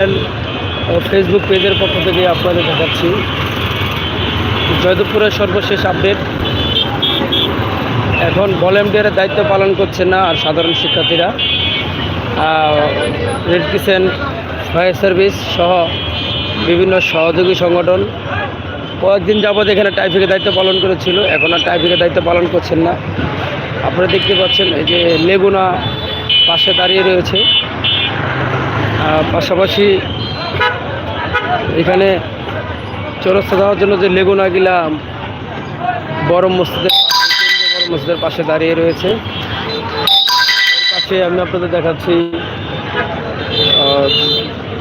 Facebook পেজের পক্ষ থেকে আপনাদের দেখাচ্ছি। জয়দেবপুরের সর্বশেষ আপডেট এখন ভলেন্টিয়ারের দায়িত্ব পালন করছে না আর সাধারণ শিক্ষার্থীরা। রেড ক্রিসেন্ট ফায়ার সার্ভিস সহ বিভিন্ন সহযোগী সংগঠন। কয়েকদিন যাবৎ এখানে টাইফিকের দায়িত্ব পালন করেছিল, এখন আর টাইফিকের দায়িত্ব পালন করছেন না। আপনারা দেখতে পাচ্ছেন এই যে লেগুনা পাশে দাঁড়িয়ে রয়েছে। পাশাপাশি এখানে চৌরাস্তা দেওয়ার জন্য যে লেগুনা লেগুনাগুলা বড় মসজিদের বড় মসজিদের পাশে দাঁড়িয়ে রয়েছে। পাশে আমি আপনাদের দেখাচ্ছি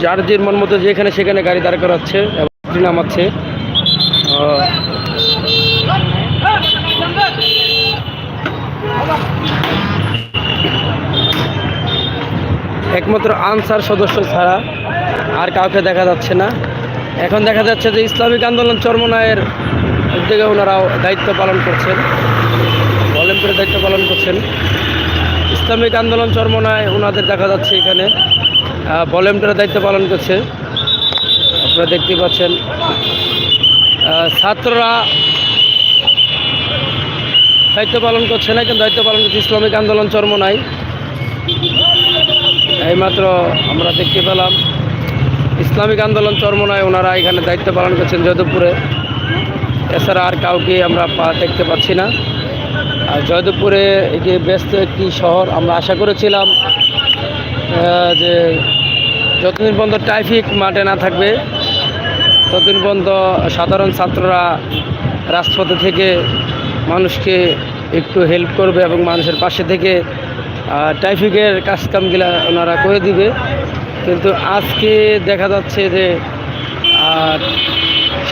যার যে মন মতো যেখানে সেখানে গাড়ি দাঁড় করাচ্ছে এবং যাত্রী নামাচ্ছে। একমাত্র আনসার সদস্য ছাড়া আর কাউকে দেখা যাচ্ছে না। এখন দেখা যাচ্ছে যে ইসলামিক আন্দোলন চরমনায়ের উদ্যোগে ওনারাও দায়িত্ব পালন করছেন ভলেন্টিয়ার দায়িত্ব পালন করছেন। ইসলামিক আন্দোলন চর্মনায় ওনাদের দেখা যাচ্ছে এখানে ভলেন্টিয়ার দায়িত্ব পালন করছে। আপনারা দেখতে পাচ্ছেন ছাত্ররা দায়িত্ব পালন করছে না, কিন্তু দায়িত্ব পালন করছে ইসলামিক আন্দোলন চরমনায়। এইমাত্র আমরা দেখতে পেলাম ইসলামিক আন্দোলন চরমনায় ওনারা এখানে দায়িত্ব পালন করছেন জয়দেবপুরে এছাড়া আর কাউকে আমরা দেখতে পাচ্ছি না। আর জয়দেবপুরে এটি ব্যস্ত একটি শহর আমরা আশা করেছিলাম যে যতদিন পর্যন্ত ট্রাফিক মাঠে না থাকবে, ততদিন পর্যন্ত সাধারণ ছাত্ররা রাজপথে থেকে মানুষকে একটু হেল্প করবে এবং মানুষের পাশে থেকে ট্রাফিকের কাজকামগুলা ওনারা করে দিবে। কিন্তু আজকে দেখা যাচ্ছে যে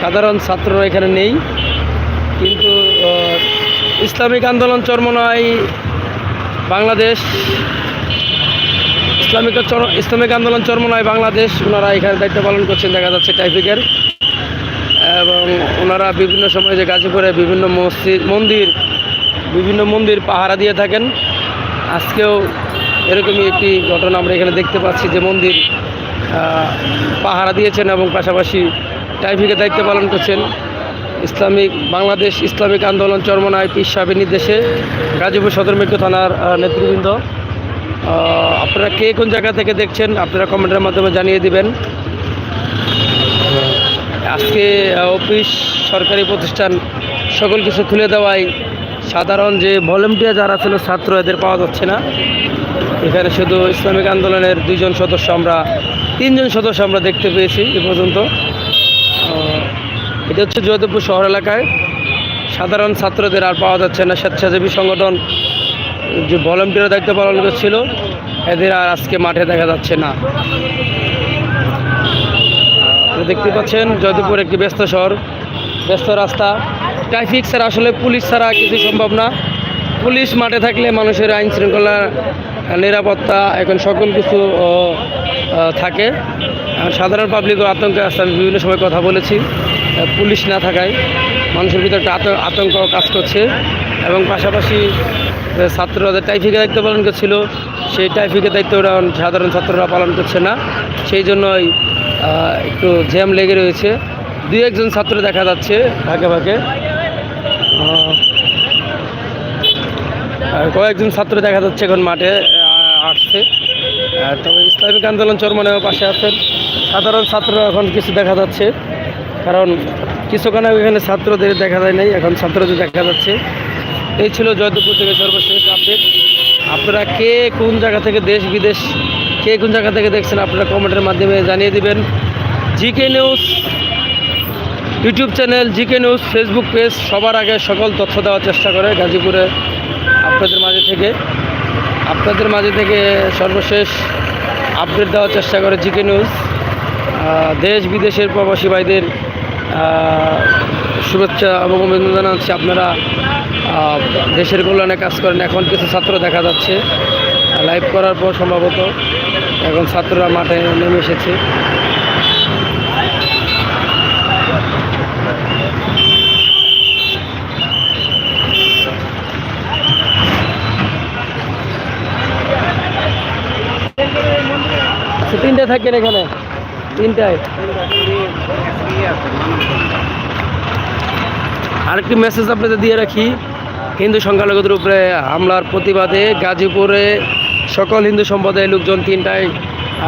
সাধারণ ছাত্ররা এখানে নেই। কিন্তু ইসলামিক আন্দোলন চরমনায় বাংলাদেশ, ইসলামিক ইসলামিক আন্দোলন চরমনায় বাংলাদেশ, ওনারা এখানে দায়িত্ব পালন করছেন, দেখা যাচ্ছে ট্রাফিকের। এবং ওনারা বিভিন্ন সময় যে গাজীপুরে বিভিন্ন মসজিদ, মন্দির, বিভিন্ন মন্দির পাহারা দিয়ে থাকেন। আজকেও এরকমই একটি ঘটনা আমরা এখানে দেখতে পাচ্ছি যে মন্দির পাহারা দিয়েছেন এবং পাশাপাশি ট্রাফিকের দায়িত্ব পালন করছেন। ইসলামিক বাংলাদেশ ইসলামিক আন্দোলন চরমনায় পীর সাহেবের নির্দেশে গাজীপুর সদর মেট্রো থানার নেতৃবৃন্দ। আপনারা কে কোন জায়গা থেকে দেখছেন আপনারা কমেন্টের মাধ্যমে জানিয়ে দিবেন। আজকে অফিস, সরকারি প্রতিষ্ঠান সকল কিছু খুলে দেওয়ায় সাধারণ যে ভলেন্টিয়ার যারা ছিল ছাত্র এদের পাওয়া যাচ্ছে না। এখানে শুধু ইসলামিক আন্দোলনের দুইজন সদস্য আমরা, তিনজন সদস্য আমরা দেখতে পেয়েছি এ পর্যন্ত। এটা হচ্ছে জয়দেবপুর শহর এলাকায়। সাধারণ ছাত্রদের আর পাওয়া যাচ্ছে না। স্বেচ্ছাসেবী সংগঠন যে ভলেন্টিয়ার দায়িত্ব পালন করছিল, এদের আর আজকে মাঠে দেখা যাচ্ছে না। দেখতে পাচ্ছেন জয়দেবপুর একটি ব্যস্ত শহর, ব্যস্ত রাস্তা। ট্রাফিক ছাড়া আসলে পুলিশ ছাড়া কিছু সম্ভব না। পুলিশ মাঠে থাকলে মানুষের আইন শৃঙ্খলা, নিরাপত্তা, এখন সকল কিছু থাকে। সাধারণ পাবলিকও আতঙ্কে আসতে আমি বিভিন্ন সময় কথা বলেছি। পুলিশ না থাকায় মানুষের ভিতরে একটা আত- আতঙ্ক কাজ করছে। এবং পাশাপাশি ছাত্ররা টাইফিকের দায়িত্ব পালন করছিল, সেই টাইফিকের দায়িত্ব ওরা সাধারণ ছাত্ররা পালন করছে না। সেই জন্যই একটু জ্যাম লেগে রয়েছে। দুই একজন ছাত্র দেখা যাচ্ছে, ভাগে ভাগে। কয়েকজন ছাত্র দেখা যাচ্ছে এখন মাঠে আসছে। তবে ইসলামিক আন্দোলন চরমনের পাশে আছেন। সাধারণ ছাত্র এখন কিছু দেখা যাচ্ছে, কারণ কিছুক্ষণ এখানে ছাত্রদের দেখা যায় নাই, এখন ছাত্রদের দেখা যাচ্ছে। এই ছিল জয়দেবপুর থেকে সর্বশেষ আপডেট। আপনারা কে কোন জায়গা থেকে দেশ বিদেশ, কে কোন জায়গা থেকে দেখছেন, আপনারা কমেন্টের মাধ্যমে জানিয়ে দিবেন। GK news YouTube channel GK news, Facebook page, সবার আগে সকল তথ্য দেওয়ার চেষ্টা করে গাজীপুরে আপনাদের মাঝে থেকে। আপনাদের মাঝে থেকে সর্বশেষ আপডেট দেওয়ার চেষ্টা করে জিকে নিউজ। দেশ বিদেশের প্রবাসী ভাইদের শুভেচ্ছা এবং অভিনন্দন জানাচ্ছি। আপনারা দেশের কল্যাণে কাজ করেন। এখন কিছু ছাত্র দেখা যাচ্ছে। লাইভ করার পর সম্ভবত এখন ছাত্ররা মাঠে নেমে এসেছে। তিনটে থাকেন এখানে? তিনটায়। আরেকটি মেসেজ আপনাদের দিয়ে রাখি। হিন্দু সংখ্যালঘুদের উপরে হামলার প্রতিবাদে গাজীপুরে সকল হিন্দু সম্প্রদায়ের লোকজন তিনটায়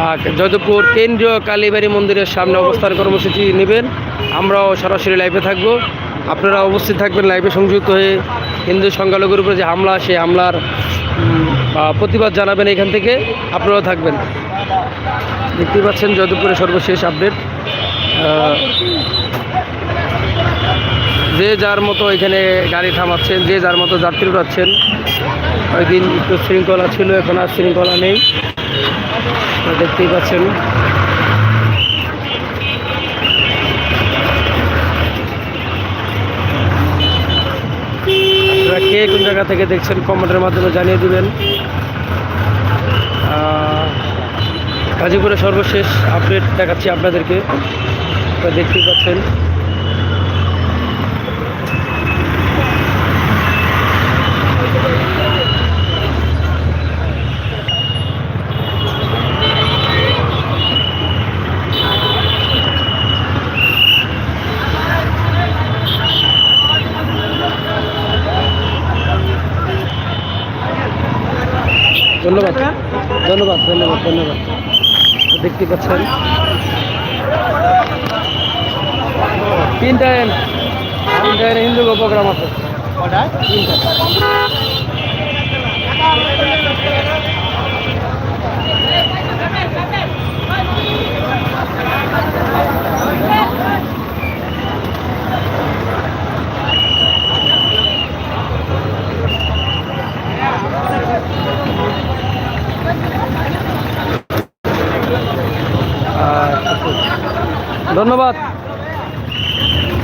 আহ, যদুপুর কেন্দ্রীয় কালীবাড়ি মন্দিরের সামনে অবস্থান কর্মসূচি নেবেন। আমরাও সরাসরি লাইভে থাকব। আপনারা উপস্থিত থাকবেন লাইভে সংযুক্ত হয়ে হিন্দু সংখ্যালঘুর উপরে যে হামলা সেই হামলার প্রতিবাদ জানাবেন এখান থেকে। আপনারাও থাকবেন। দেখতে পাচ্ছেন যদুপুরে সর্বশেষ আপডেট যে যার মতো এখানে গাড়ি থামাচ্ছেন, যে যার মতো যাত্রী উঠাচ্ছেন ওই দিন একটু শৃঙ্খলা ছিল, এখন আর শৃঙ্খলা নেই। দেখতেই পাচ্ছেন। কে কোন জায়গা থেকে দেখছেন কমেন্টের মাধ্যমে জানিয়ে দিবেন। আহ, গাজীপুরের সর্বশেষ আপডেট দেখাচ্ছি আপনাদেরকে। আপনারা দেখতেই পাচ্ছেন। ধন্যবাদ। ধন্যবাদ ধন্যবাদ ধন্যবাদ। দেখতে পাচ্ছেন। তিনটায় তিনটায় হিন্দু প্রোগ্রাম আছে। তিনটা ধন্যবাদ।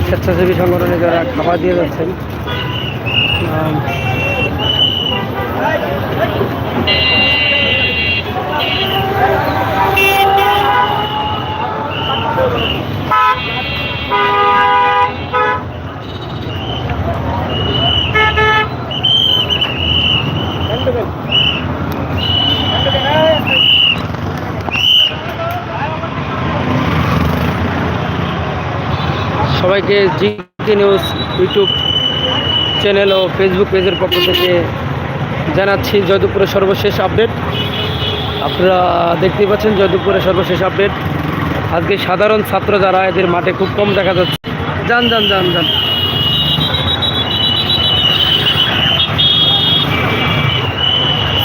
স্বেচ্ছাসেবী সংগঠনে যারা খাবার দিয়ে যাচ্ছেন আম, সবাইকে জিকে নিউজ ইউটিউব চ্যানেল ও ফেসবুক পেজের পক্ষ থেকে জানাচ্ছি জয়দেবপুরের সর্বশেষ আপডেট। আপনারা দেখতেই পাচ্ছেন জয়দেবপুরের সর্বশেষ আপডেট। আজকে সাধারণ ছাত্র যারা, এদের মাঠে খুব কম দেখা যাচ্ছে। যান যান যান যান।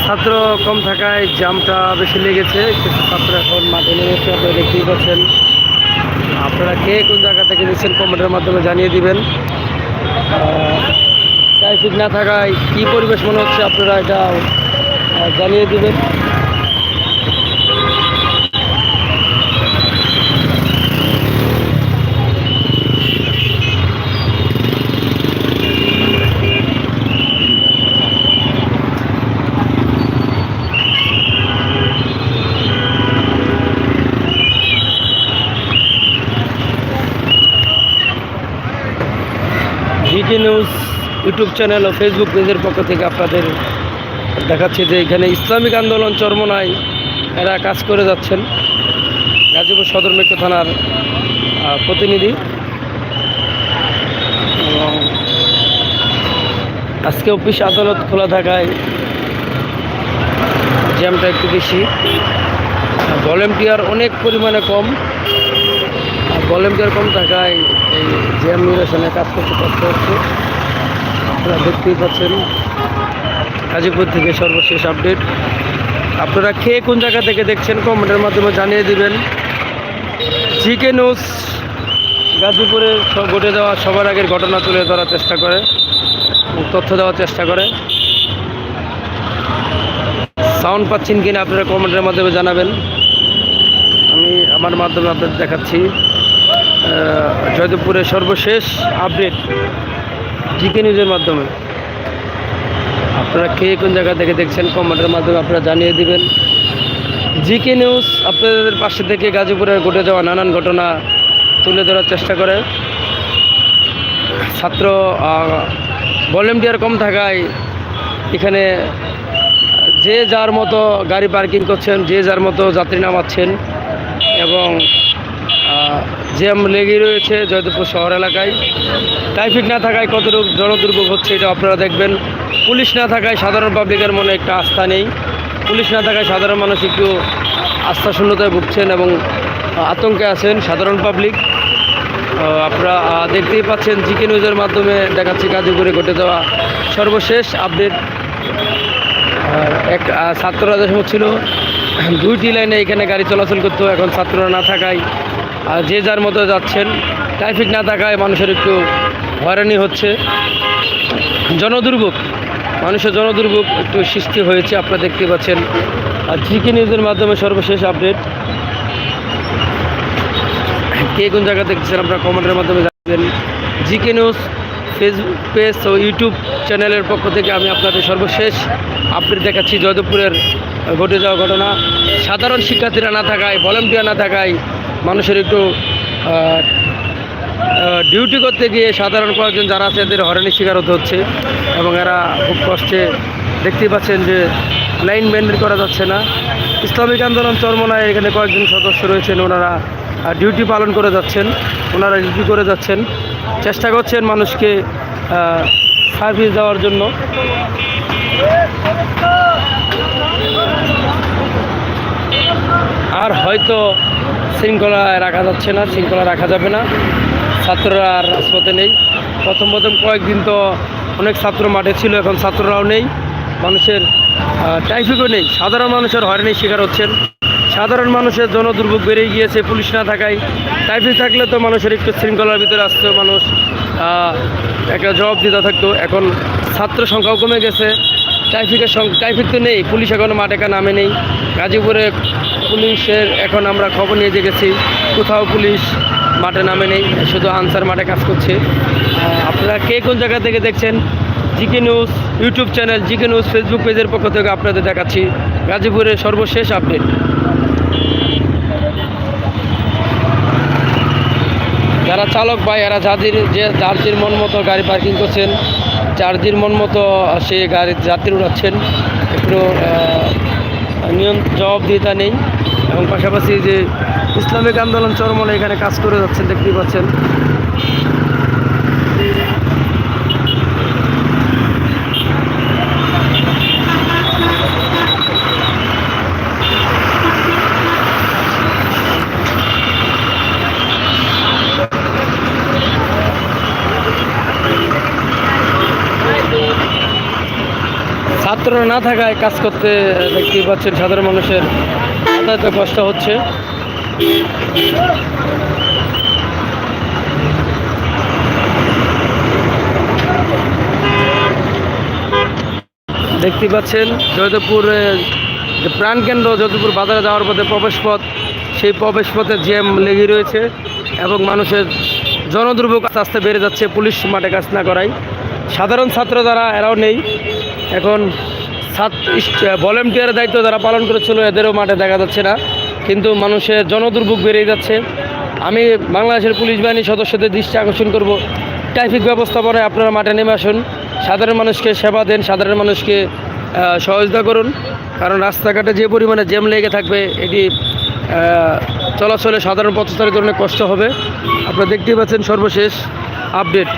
ছাত্র কম থাকায় জামটা বেশি লেগেছে কিছু ছাত্র এখন মাঠে নেমেছে, আপনারা দেখতেই পাচ্ছেন। আপনারা কে কোন জায়গা থেকে দিচ্ছেন কমেন্টের মাধ্যমে জানিয়ে দিবেন। ট্রাফিক না থাকায় কী পরিবেশ মনে হচ্ছে আপনারা এটা জানিয়ে দিবেন। জিকে নিউজ ইউটিউব চ্যানেল ও ফেসবুক পেজের পক্ষ থেকে আপনাদের দেখাচ্ছে যে এখানে ইসলামিক আন্দোলন চরমনায় এরা কাজ করে যাচ্ছেন। গাজীপুর সদর মেট্রো থানার প্রতিনিধি। এবং আজকে অফিস আদালত খোলা থাকায় জ্যামটা একটু বেশি। ভলেন্টিয়ার অনেক পরিমাণে কম। ভলেন্টিয়ার কম থাকায় এই জ্যাম নিরসনে কাজ করতে কষ্ট হচ্ছে আপনারা দেখতেই পাচ্ছেন। গাজীপুর থেকে সর্বশেষ আপডেট আপনারা কে কোন জায়গা থেকে দেখছেন, কমেন্টের মাধ্যমে জানিয়ে দিবেন। জিকে নিউজ গাজীপুরে ঘটে যাওয়া সবার আগের ঘটনা তুলে ধরার চেষ্টা করে তথ্য দেওয়ার চেষ্টা করে। সাউন্ড পাচ্ছেন কিনা আপনারা কমেন্টের মাধ্যমে জানাবেন। আমি আমার মাধ্যমে আপনাদের দেখাচ্ছি। জয়দেবপুরের সর্বশেষ আপডেট জিকে নিউজের মাধ্যমে। আপনারা কে কোন জায়গা থেকে দেখছেন কমেন্টের মাধ্যমে আপনারা জানিয়ে দিবেন। জিকে নিউজ আপনাদের পাশে থেকে গাজীপুরে ঘটে যাওয়া নানান ঘটনা তুলে ধরার চেষ্টা করে। ছাত্র ভলেন্টিয়ার কম থাকায় এখানে যে যার মতো গাড়ি পার্কিং করছেন, যে যার মতো যাত্রী নামাচ্ছেন এবং জ্যাম লেগে রয়েছে জয়দেবপুর শহর এলাকায় ট্রাফিক না থাকায় কত জনদুর্ভোগ হচ্ছে এটা আপনারা দেখবেন। পুলিশ না থাকায় সাধারণ পাবলিকের মনে একটা আস্থা নেই। পুলিশ না থাকায় সাধারণ মানুষ একটু আস্থা শূন্যতায় ভুগছেন এবং আতঙ্কে আছেন সাধারণ পাবলিক। আপনারা দেখতেই পাচ্ছেন জিকে নিউজের মাধ্যমে দেখাচ্ছি গাজীপুরে ঘটে যাওয়া সর্বশেষ আপডেট। এক ছাত্ররা যে সময় ছিল। দুইটি লাইনে এখানে গাড়ি চলাচল করতো, এখন ছাত্ররা না থাকায় আহ, যে যার মতো যাচ্ছেন ট্রাফিক না থাকায় মানুষের একটু হয়রানি হচ্ছে। জনদুর্ভোগ মানুষের জনদুর্ভোগ একটু সৃষ্টি হয়েছে আপনারা দেখতে পাচ্ছেন। আর জিকে নিউজের মাধ্যমে সর্বশেষ আপডেট কে কোন জায়গা দেখছেন আপনারা কমেন্টের মাধ্যমে জানাবেন। জিকে নিউজ ফেসবুক পেজ ও ইউটিউব চ্যানেলের পক্ষ থেকে আমি আপনাদের সর্বশেষ আপডেট দেখাচ্ছি। জয়দেবপুরের ঘটে যাওয়া ঘটনা। সাধারণ শিক্ষার্থীরা না থাকায় ভলেন্টিয়ার না থাকায় মানুষের একটু ডিউটি করতে গিয়ে সাধারণ কয়েকজন যারা আছে, এদের হরানির শিকার হতে হচ্ছে এবং এরা খুব কষ্টে দেখতেই পাচ্ছেন যে লাইন মেনটেন করা যাচ্ছে না। ইসলামিক আন্দোলন চরমনায় এখানে কয়েকজন সদস্য রয়েছেন, ওনারা ডিউটি পালন করে যাচ্ছেন, ওনারা ডিউটি করে যাচ্ছেন। চেষ্টা করছেন মানুষকে সার্ভিস দেওয়ার জন্য। আর হয়তো শৃঙ্খলা রাখা যাচ্ছে না, শৃঙ্খলা রাখা যাবে না। ছাত্ররা আর রাজপথে নেই। প্রথম প্রথম কয়েকদিন তো অনেক ছাত্র মাঠে ছিল, এখন ছাত্ররাও নেই। মানুষের ট্রাফিকও নেই। সাধারণ মানুষের হয়রানির শিকার হচ্ছেন। সাধারণ মানুষের জনদুর্ভোগ বেড়ে গিয়েছে, পুলিশ না থাকায়। ট্রাফিক থাকলে তো মানুষের একটু শৃঙ্খলার ভিতরে আসতো, মানুষ একটা জবাব দিতে থাকতো। এখন ছাত্র সংখ্যাও কমে গেছে। ট্রাফিকের সংখ্যা ট্রাফিক তো নেই, পুলিশ এখনও মাঠে কা নামে নেই। গাজীপুরে পুলিশের এখন আমরা খবর নিয়ে দেখেছি, কোথাও পুলিশ মাঠে নামে নেই, শুধু আনসার মাঠে কাজ করছে। আপনারা কে কোন জায়গা থেকে দেখছেন? GK news YouTube channel, GK news Facebook পেজের পক্ষ থেকে আপনাদের দেখাচ্ছি। গাজীপুরের সর্বশেষ আপডেট। যারা চালক ভাই, এরা যাদের যে যার মন মতো গাড়ি পার্কিং করছেন যার মন মতো সে গাড়ির যাত্রী উড়াচ্ছেন, একটু নিয়ম জবাবদিহিতা নেই এবং পাশাপাশি যে ইসলামিক আন্দোলন চরমলে এখানে কাজ করে যাচ্ছেন, দেখতেই পাচ্ছেন। ছাত্ররা না থাকায় কাজ করতে দেখতেই পাচ্ছেন সাধারণ মানুষের যাতায়াতে কষ্ট হচ্ছে। দেখতে পাচ্ছেন জয়দেবপুর যে প্রাণকেন্দ্র, জয়দেবপুর বাজারে যাওয়ার পথে প্রবেশ পথ সেই প্রবেশ পথে জ্যাম লেগে রয়েছে এবং মানুষের জনদুর্ভোগ আস্তে আস্তে বেড়ে যাচ্ছে পুলিশ মাঠে কাজ না করায়। সাধারণ ছাত্র যারা, এরাও নেই। এখন ভলেন্টিয়ারের দায়িত্ব যারা পালন করেছিল, এদেরও মাঠে দেখা যাচ্ছে না। কিন্তু মানুষের জনদুর্ভোগ বেড়েই যাচ্ছে। আমি বাংলাদেশের পুলিশ বাহিনীর সদস্যদের দৃষ্টি আকর্ষণ করব। ট্রাফিক ব্যবস্থাপনায় আপনারা মাঠে নেমে আসুন। সাধারণ মানুষকে সেবা দেন, সাধারণ মানুষকে সহযোগিতা করুন। কারণ রাস্তাঘাটে যে পরিমাণে জ্যাম লেগে থাকবে, এটি চলাচলে সাধারণ পথচারীদের অনেক কষ্ট হবে। আপনারা দেখতেই পাচ্ছেন সর্বশেষ আপডেট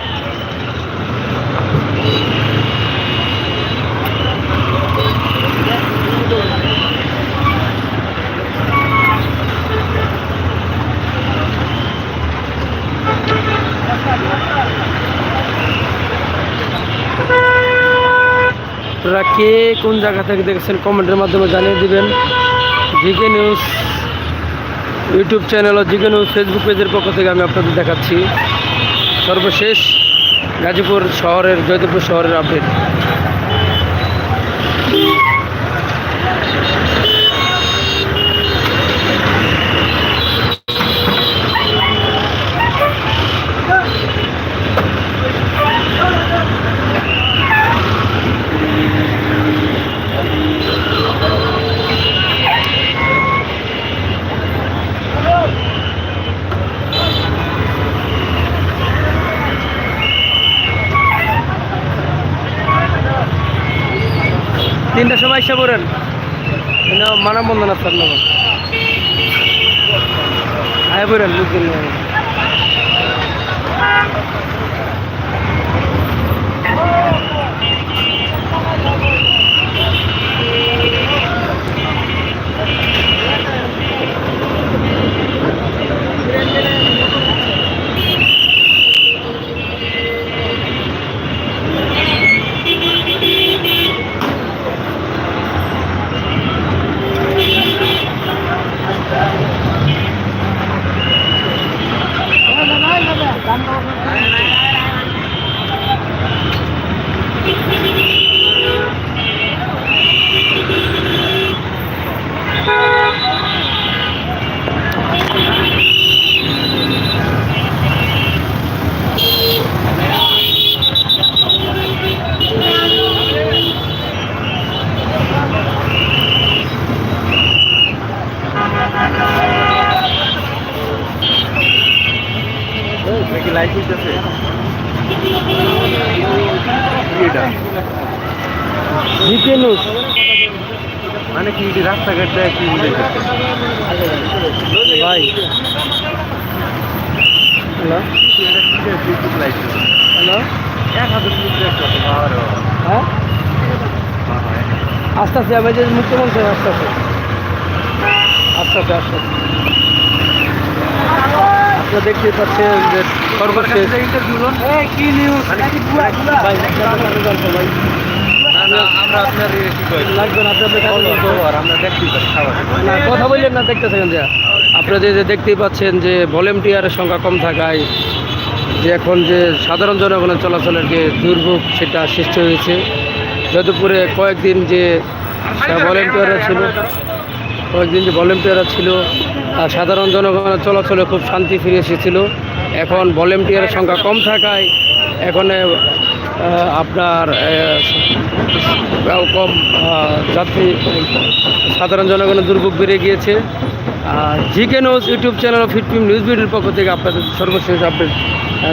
আপনারা কে কোন জায়গা থেকে দেখছেন কমেন্টের মাধ্যমে জানিয়ে দিবেন। জিকে নিউজ ইউটিউব চ্যানেল ও জিকে নিউজ ফেসবুক পেজের পক্ষ থেকে আমি আপনাদের দেখাচ্ছি। সর্বশেষ গাজীপুর শহরের, জয়দেবপুর শহরের আপডেট। তিনটার পড়েন। পড়েন মানববন্ধন আপনার আয় বলেন বুঝলেন জিকে মানে কি রাস্তাঘাট দেয় কি ভাই। হ্যালো? হ্যালো। হ্যাঁ? আস্তে আস্তে আমি যে মুখ্যমন্ত্রী আস্তে আস্তে। আস্তে আস্তে আস্তে। আপনারা দেখতে পাচ্ছেন যে সর্বশেষ মানে ভাই। আমরা আপনার লাগবে না। আমরা দেখতেই পারি না কথা বললেন না দেখতে থাকেন যে আপনারা যে দেখতেই পাচ্ছেন যে ভলেন্টিয়ারের সংখ্যা কম থাকায় যে এখন যে সাধারণ জনগণের চলাচলের যে দুর্ভোগ সেটা সৃষ্টি হয়েছে। যদুপুরে কয়েকদিন যে ভলেন্টিয়াররা ছিল কয়েকদিন যে ভলেন্টিয়াররা ছিল সাধারণ জনগণের চলাচলে খুব শান্তি ফিরে এসেছিল। এখন ভলেন্টিয়ারের সংখ্যা কম থাকায় এখন আপনার কম যাত্রী সাধারণ জনগণের দুর্ভোগ বেড়ে গিয়েছে। জিকে নিউজ ইউটিউব চ্যানেল ও ফিটপিম নিউজ ভিডিওর পক্ষ থেকে আপনাদের সর্বশেষ আপডেট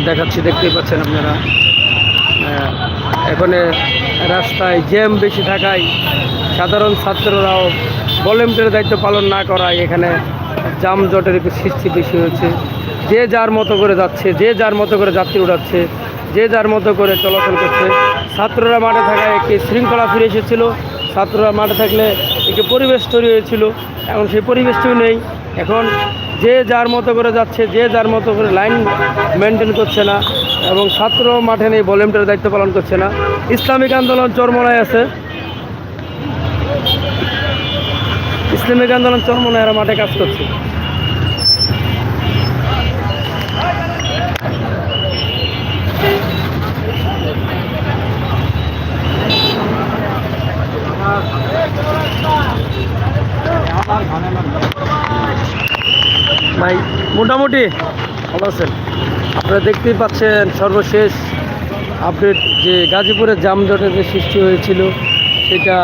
দেখাচ্ছি, দেখতেই পাচ্ছেন আপনারা। এখানে রাস্তায় জ্যাম বেশি থাকায় সাধারণ ছাত্ররাও ভলেন্টিয়ারের দায়িত্ব পালন না করায় এখানে জামজটের একটু সৃষ্টি বেশি হয়েছে। যে যার মতো করে যাচ্ছে, যে যার মতো করে যাত্রী উঠাচ্ছে যে যার মতো করে চলাচল করছে। ছাত্ররা মাঠে থাকায় একটি শৃঙ্খলা ফিরে এসেছিল। ছাত্ররা মাঠে থাকলে একটি পরিবেশ তৈরি হয়েছিল। এখন সেই পরিবেশটিও নেই। এখন যে যার মতো করে যাচ্ছে, যে যার মতো করে লাইন মেনটেন করছে না এবং ছাত্র মাঠে নেই ভলেন্টিয়ার দায়িত্ব পালন করছে না। ইসলামিক আন্দোলন চরমনায় আছে। ইসলামিক আন্দোলন চরমনায় এরা মাঠে কাজ করছে। ভাই, মোটামুটি ভালো আছেন? আপনারা দেখতেই পাচ্ছেন সর্বশেষ আপডেট যে গাজীপুরের জামজটের যে সৃষ্টি হয়েছিল, সেটা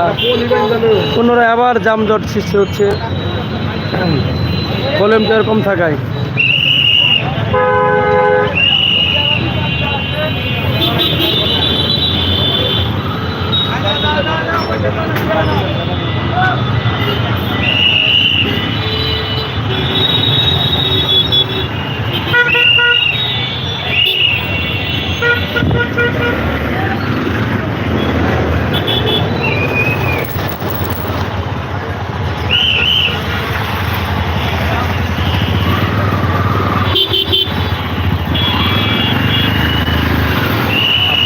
পুনরায় আবার জামজট সৃষ্টি হচ্ছে। ভলিউমটা এরকম থাকায়।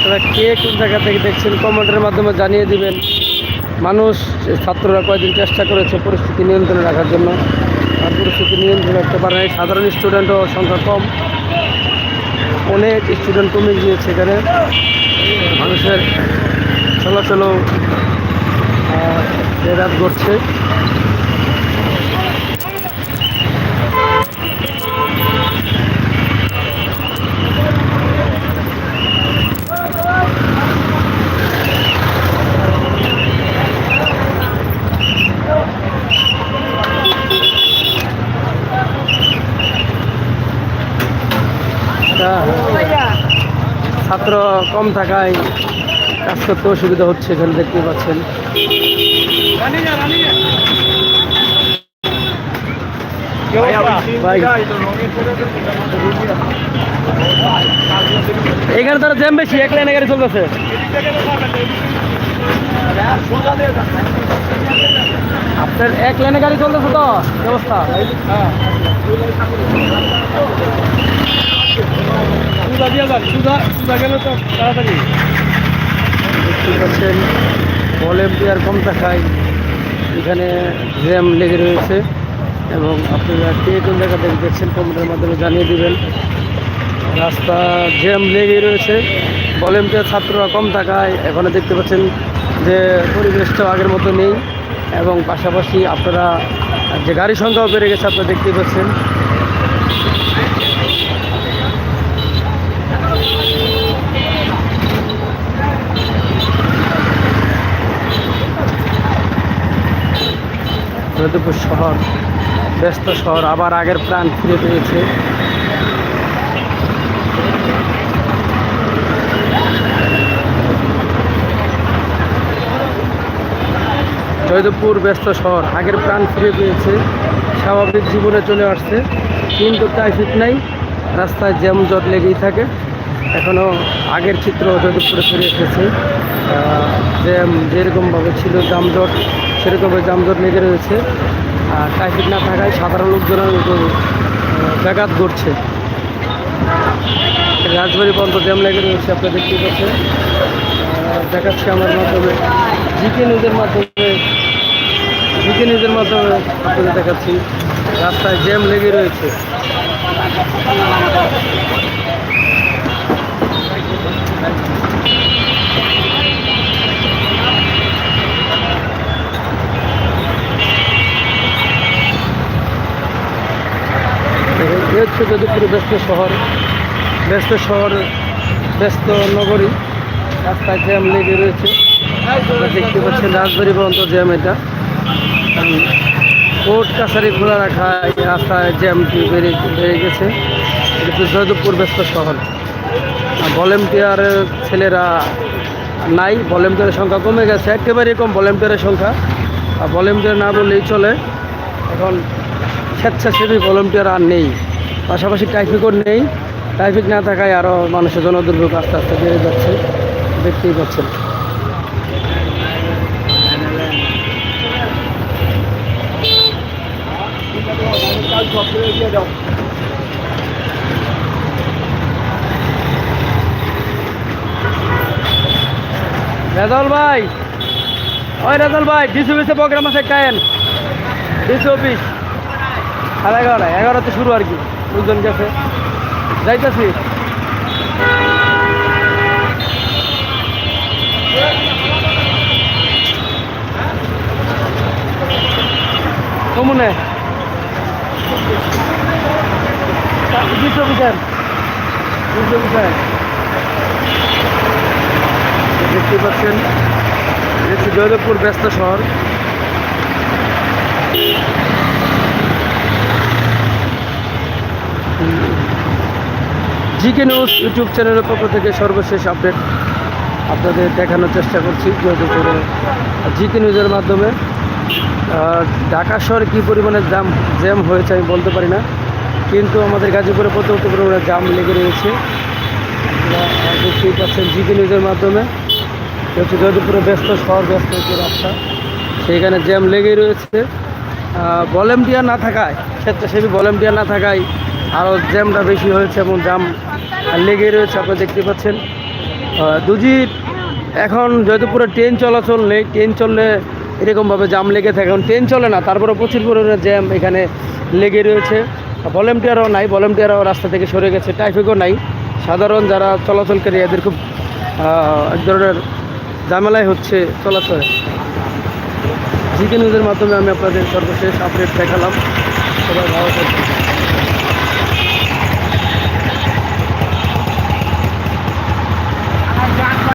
আপনারা কে কোন জায়গা থেকে দেখছেন কমেন্টের মাধ্যমে জানিয়ে দিবেন। মানুষ, ছাত্ররা কয়েকদিন চেষ্টা করেছে পরিস্থিতি নিয়ন্ত্রণে রাখার জন্য। আর পরিস্থিতি নিয়ন্ত্রণে রাখতে পারে নাই। সাধারণ স্টুডেন্টও সংখ্যা কম। অনেক স্টুডেন্ট কমে গিয়েছে এখানে। মানুষের চলাচলও ব্যাঘাত ঘটছে ছাত্র কম থাকায় কাজ করতে অসুবিধা হচ্ছে এখানে দেখতে পাচ্ছেন। এখানে তারা জ্যাম বেশি, এক লাইনে গাড়ি চলতেছে। আপনার এক লাইনে গাড়ি চলতেছে তো? ব্যবস্থা সুদা দিয়ে যান সুদা সুদা গেলে তো তাড়াতাড়ি। দেখতে পাচ্ছেন ভলেন্টিয়ার কম থাকায় এখানে জ্যাম লেগে রয়েছে এবং আপনারা কে কোন জায়গা থেকে দেখছেন কমেন্টের মাধ্যমে জানিয়ে দিবেন। রাস্তা জ্যাম লেগে রয়েছে। ভলেন্টিয়ার ছাত্ররা কম থাকায় এখানে দেখতে পাচ্ছেন যে পরিবেশটাও আগের মতো নেই এবং পাশাপাশি আপনারা যে গাড়ি সংখ্যাও বেড়ে গেছে, আপনারা দেখতেই পাচ্ছেন। যদুপুর শহর, ব্যস্ত শহর, আবার আগের প্রাণ ফিরে পেয়েছে। জয়দেবপুর ব্যস্ত শহর, আগের প্রাণ ফিরে পেয়েছে। স্বাভাবিক জীবনে চলে আসছে, কিন্তু ট্রাফিক নাই। রাস্তায় জ্যাম জট লেগেই থাকে। এখনও আগের চিত্র জয়দেবপুরে ফিরে এসেছে। জ্যাম যেরকমভাবে ছিল যানজট সেরকমভাবে যানজট লেগে রয়েছে। আর ট্রাফিক না থাকায় সাধারণ লোকজনের আহ, ব্যাঘাত ঘটছে। রাজবাড়ি পর্যন্ত জ্যাম লেগে রয়েছে আপনারা দেখতে পাচ্ছেন দেখাচ্ছি আমার মাধ্যমে। জিকে নিউজের মাধ্যমে জিকে নিউজের মাধ্যমে আপনাদের দেখাচ্ছি। রাস্তায় জ্যাম লেগে রয়েছে। দেখেন, এ হচ্ছে যদুপুর ব্যস্ত শহর। ব্যস্ত শহর ব্যস্ত নগরী। রাস্তায় জ্যাম লেগে রয়েছে। দেখতে পাচ্ছেন রাজবাড়ি পর্যন্ত জ্যাম এটা। কোর্ট কাছারি খোলা রাখা রাস্তায় জ্যামটি বেড়ে গেছে। এটা তো জয়দেবপুর ব্যস্ত শহর। ভলেন্টিয়ারের ছেলেরা নাই ভলেন্টিয়ারের সংখ্যা কমে গেছে। একেবারেই কম ভলেন্টিয়ারের সংখ্যা। আর ভলেন্টিয়ার না বললেই চলে। এখন স্বেচ্ছাসেবী ভলেন্টিয়ার আর নেই। পাশাপাশি ট্রাফিকও নেই। ট্রাফিক না থাকায় আরও মানুষের জনদুর্ভোগ আস্তে আস্তে বেড়ে যাচ্ছে। দেখতেই পাচ্ছেন। রেজল ভাই। ওই রেজল ভাই ডিসি অফিসে প্রোগ্রাম আছে কায়েন ডিসি অফিস। সাড়ে এগারোটা এগারোতে শুরু আর কি লোকজন গেছে। যাইতেছি। কমনে। অফিসার ডিসি অফিসার দেখতে পাচ্ছেন হচ্ছে জয়দেবপুর ব্যস্ত শহর। জিকে নিউজ ইউটিউব চ্যানেলের পক্ষ থেকে সর্বশেষ আপডেট আপনাদের দেখানোর চেষ্টা করছি, জয়দেবপুরে জিকে নিউজের মাধ্যমে। ঢাকা শহরে কী পরিমাণে জাম জ্যাম হয়েছে আমি বলতে পারি না, কিন্তু আমাদের গাজীপুরে প্রত্যন্ত পরিমাণে জাম লেগে রয়েছে। দেখতেই পাচ্ছেন জিকে নিউজের মাধ্যমে হচ্ছে জয়দেবপুরে ব্যস্ত শহর, ব্যস্ত হচ্ছে রাস্তা, সেইখানে জ্যাম লেগেই রয়েছে। ভলেন্টিয়ার না থাকায়, স্বেচ্ছাসেবী ভলেন্টিয়ার না থাকায় আরও জ্যামটা বেশি হয়েছে এবং জাম লেগেই রয়েছে আপনারা দেখতে পাচ্ছেন। দুজি, এখন যেহেতু পুরো ট্রেন চলাচল নেই। ট্রেন চললে এরকমভাবে জাম লেগে থাকে। এখন ট্রেন চলে না তারপরে প্রচুর পরিমাণে জ্যাম এখানে লেগে রয়েছে। ভলেন্টিয়ারও নাই, ভলেন্টিয়ারও রাস্তা থেকে সরে গেছে, ট্রাফিকও নাই। সাধারণ যারা চলাচলকারী, এদের খুব এক ধরনের ঝামেলায় হচ্ছে চলাচল। জিকে নিউজের মাধ্যমে আমি আপনাদের সর্বশেষ আপডেট দেখালাম। সবাই ভালো থাকবেন।